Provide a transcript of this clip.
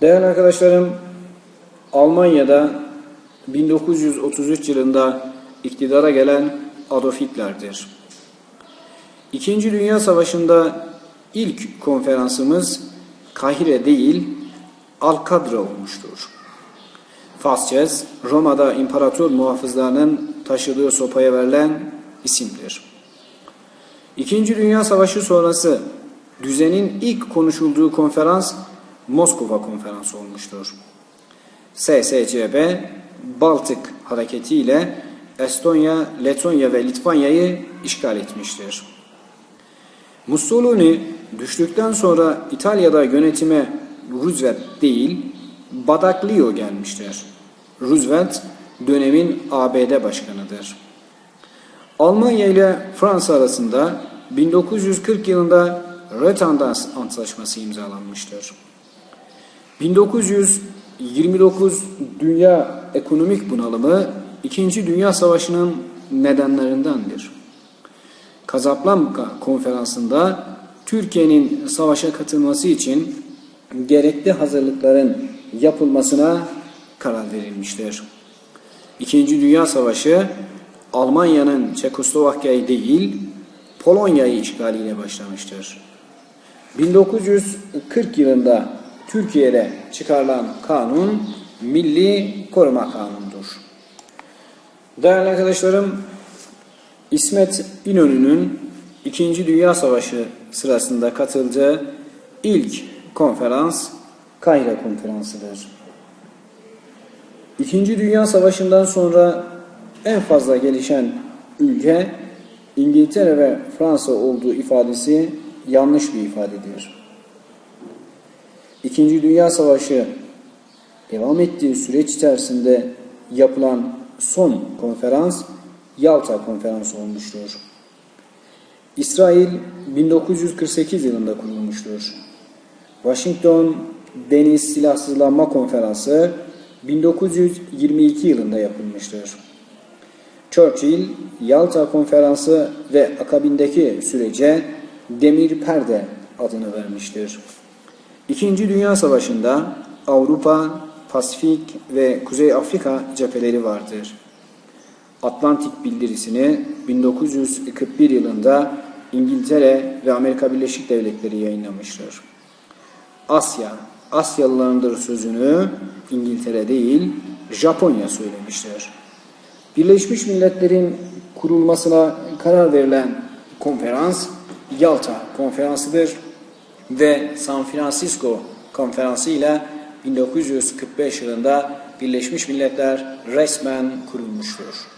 Değerli arkadaşlarım, Almanya'da 1933 yılında iktidara gelen Adolf Hitler'dir. İkinci Dünya Savaşı'nda ilk konferansımız Kahire değil, Alkadra olmuştur. Fasces, Roma'da imparator muhafızlarının taşıdığı sopaya verilen isimdir. İkinci Dünya Savaşı sonrası düzenin ilk konuşulduğu konferans Moskova Konferansı olmuştur. SSCB, Baltık hareketi ile Estonya, Letonya ve Litvanya'yı işgal etmiştir. Mussolini düştükten sonra İtalya'da yönetime Roosevelt değil, Badaglio gelmiştir. Roosevelt dönemin ABD başkanıdır. Almanya ile Fransa arasında 1940 yılında Retendans Antlaşması imzalanmıştır. 1929 dünya ekonomik bunalımı İkinci Dünya Savaşı'nın nedenlerindendir. Kazablanka konferansında Türkiye'nin savaşa katılması için gerekli hazırlıkların yapılmasına karar verilmiştir. İkinci Dünya Savaşı Almanya'nın Çekoslovakya'yı değil Polonya'yı işgaliyle başlamıştır. 1940 yılında Türkiye'de çıkarılan kanun Milli Koruma Kanunu'dur. Değerli arkadaşlarım, İsmet İnönü'nün İkinci Dünya Savaşı sırasında katıldığı ilk konferans Kahire Konferansı'dır. İkinci Dünya Savaşı'ndan sonra en fazla gelişen ülke İngiltere ve Fransa olduğu ifadesi yanlış bir ifadedir. İkinci Dünya Savaşı devam ettiği süreç içerisinde yapılan son konferans Yalta Konferansı olmuştur. İsrail 1948 yılında kurulmuştur. Washington Deniz Silahsızlanma Konferansı 1922 yılında yapılmıştır. Churchill, Yalta Konferansı ve akabindeki sürece Demir Perde adını vermiştir. İkinci Dünya Savaşı'nda Avrupa, Pasifik ve Kuzey Afrika cepheleri vardır. Atlantik bildirisini 1941 yılında İngiltere ve Amerika Birleşik Devletleri yayınlamıştır. Asya, Asyalılarındır sözünü İngiltere değil, Japonya söylemiştir. Birleşmiş Milletler'in kurulmasına karar verilen konferans Yalta Konferansı'dır ve San Francisco Konferansı ile 1945 yılında Birleşmiş Milletler resmen kurulmuştur.